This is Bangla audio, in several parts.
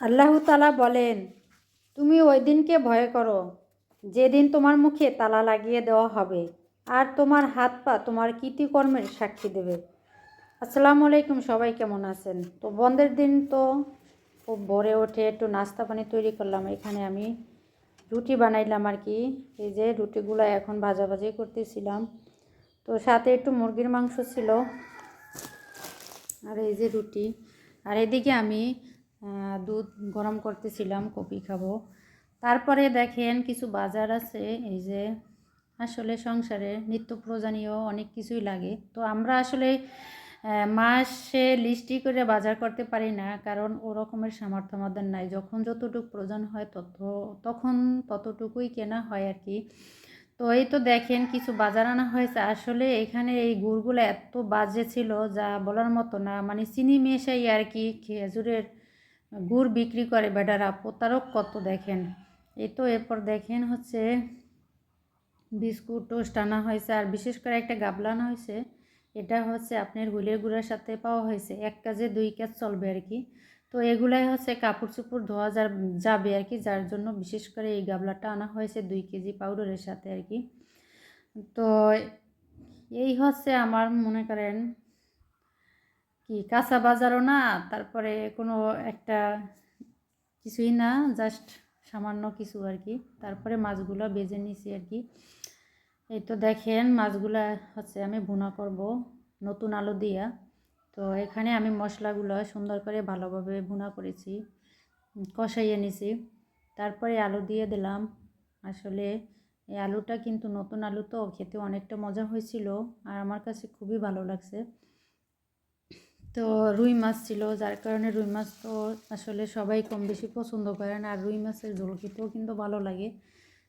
আল্লাহ তালা বলেন, তুমি ওই দিনকে ভয় করো। যেদিন তোমার মুখে তালা লাগিয়ে দেওয়া হবে আর তোমার হাত পা তোমার কৃতিকর্মের সাক্ষী দেবে। আসসালামু আলাইকুম, সবাই কেমন আছেন? তো বন্ধের দিন তো খুব ভরে ওঠে একটু নাস্তা পানি তৈরি করলাম। এখানে আমি রুটি বানাইলাম আর কি। এই যে রুটিগুলো এখন ভাজাভাজি করতেছিলাম। তো সাথে একটু মুরগির মাংস ছিল। আর এই যে রুটি। আর এদিকে আমি দুধ গরম করতেছিলাম, কপি খাব। তারপরে দেখেন কিছু বাজার আছে, এই যে আসলে সংসারে নিত্য প্রয়োজনীয় অনেক কিছুই লাগে। তো আমরা আসলে মাসে লিস্টি করে বাজার করতে পারি না, কারণ ওরকমের সামর্থ্য আমাদের নাই। যখন যতটুকু প্রয়োজন হয় তত, তখন ততটুকুই কেনা হয় আর কি। তো এই তো দেখেন কিছু বাজার আনা হয়েছে। আসলে এখানে এই গুড়গুলো এত বাজে ছিল, যা বলার মতো না। মানে চিনি মেশাই আর কি, খেজুরের গুড় বিক্রি করে বেটারা, প্রতারক কত দেখেন? এই তো এরপর দেখেন হচ্ছে বিস্কুট টোস্ট আনা হয়েছে, আর বিশেষ করে একটা গাবলা আনা হয়েছে, এটা হচ্ছে আপনার হুলের গুঁড়ার সাথে পাওয়া হয়েছে, এক কাজে দুই কাজ চলবে আর কি। তো এগুলাই হচ্ছে কাপড় চোপড় ধোয়া যা যাবে আর কি, যার জন্য বিশেষ করে এই গাবলাটা আনা হয়েছে দুই কেজি পাউডারের সাথে আর কি। তো এই হচ্ছে আমার মনে করেন কি কাঁচা বাজারও না, তারপরে কোনো একটা কিছুই না জাস্ট সামান্য কিছু আর কি। তারপরে মাছগুলো বেজে নিছি আর কি। এই তো দেখেন মাছগুলো হচ্ছে আমি ভুনা করব নতুন আলু দিয়া। তো এখানে আমি মশলাগুলো সুন্দর করে ভালোভাবে ভুনা করেছি, কষাইয়ে নিছি। তারপরে আলু দিয়ে দিলাম। আসলে এই আলুটা কিন্তু নতুন আলু তো, খেতে অনেকটা মজা হয়েছিল, আর আমার কাছে খুবই ভালো লাগছে। তো রুই মাছ ছিল, যার কারণে রুই মাছ তো আসলে সবাই কম বেশি পছন্দ করেন আর রুই মাছের ঝোল খেতেও কিন্তু ভালো লাগে।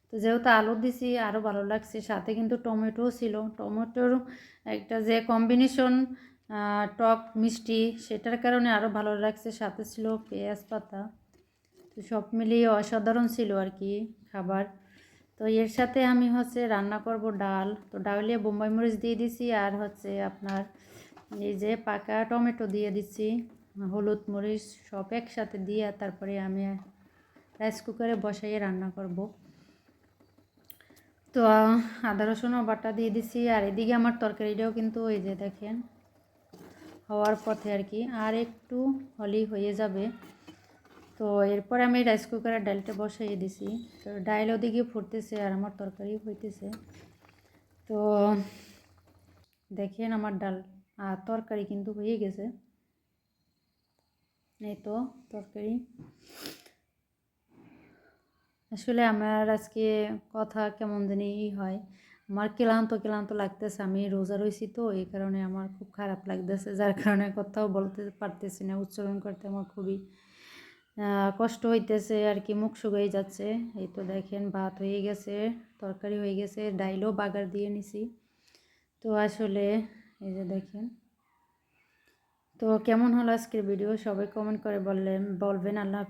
তো যেহেতু আলু দিছি আরও ভালো লাগছে। সাথে কিন্তু টমেটোও ছিল। টমেটোর একটা যে কম্বিনেশন টক মিষ্টি, সেটার কারণে আরও ভালো লাগছে। সাথে ছিল পেঁয়াজ পাতা। তো সব মিলিয়ে অসাধারণ ছিল আর কি খাবার। তো এর সাথে আমি হচ্ছে রান্না করব ডাল। তো ডালে বোম্বাই মরিচ দিয়ে দিছি আর হচ্ছে আপনার এই যে পাকা টমেটো দিয়ে দিচ্ছি হলুদ মরিচ সব একসাথে দিয়ে তারপরে আমি রাইস কুকারে বসাইয়ে রান্না করব। তো আদা রসুনও বাটা দিয়ে দিছি আর এদিকে আমার তরকারিটাও কিন্তু ওই যে দেখেন হওয়ার পথে আর কি, আর একটু হলেই হয়ে যাবে। তো এরপর আমি রাইস কুকারে ডালটা বসাইয়ে দিছি। তো ডাল ওদিকে ফুটতেছে আর আমার তরকারি হইতেছে। তো দেখেন আমার ডাল, আর তরকারি কিন্তু হয়ে গেছে। এই তো তরকারি। আসলে আমার আজকে কথা কেমন জানি হয়। আমার ক্লান্ত ক্লান্ত লাগতেছে, আমি রোজা রয়েছি তো, এই কারণে আমার খুব খারাপ লাগতেছে, যার কারণে কথাও বলতে পারতেছি না, উচ্চারণ করতে আমার খুবই কষ্ট হইতেছে আর কি মুখ শুকাই যাচ্ছে। এই তো দেখেন, ভাত হয়ে গেছে, তরকারি হয়ে গেছে, ডাইলও বাগার দিয়ে নিছি। তো আসলে, এই যে দেখেন। তো কেমন হলো আজকের ভিডিও? সবাই কমেন্ট করে বললেন, বলবেন, আল্লাহ